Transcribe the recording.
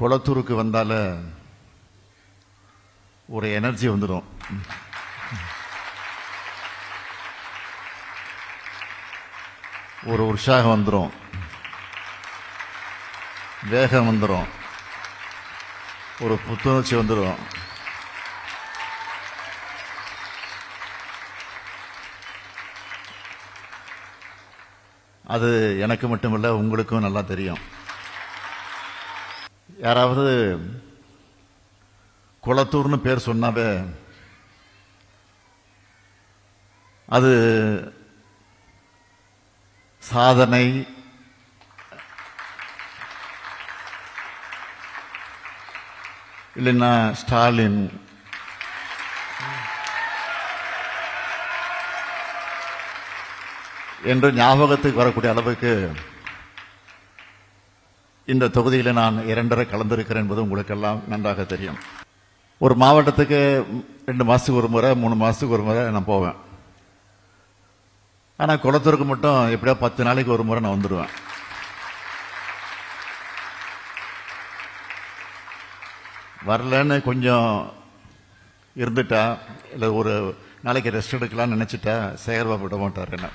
குளத்தூருக்கு வந்தால ஒரு எனர்ஜி வந்துடும். ஒரு உற்சாகம் வந்துடும் வேகம் வந்துடும் ஒரு புத்துணர்ச்சி வந்துடும் அது எனக்கு மட்டுமல்ல உங்களுக்கும் நல்லா தெரியும். யாராவது குளத்தூர்னு பேர் சொன்னாவே அது சாதனை. இல்லைன்னா ஸ்டாலின். என்று ஞாபகத்துக்கு வரக்கூடிய அளவுக்கு இந்த தொகுதியில் நான் இரண்டரை கலந்திருக்கிறேன் என்பது உங்களுக்கெல்லாம் நன்றாக தெரியும். ஒரு மாவட்டத்துக்கு ரெண்டு மாதத்துக்கு ஒரு முறை மூணு மாதத்துக்கு ஒரு முறை நான் போவேன். ஆனால் குளத்தூருக்கு மட்டும் எப்படியோ பத்து நாளைக்கு ஒரு முறை நான் வந்துடுவேன். வரலன்னு கொஞ்சம் இருந்துட்டா இல்லை ஒரு நாளைக்கு ரெஸ்ட் எடுக்கலாம்னு நினச்சிட்டா சேகர்பாபு விட மாட்டார் என்ன?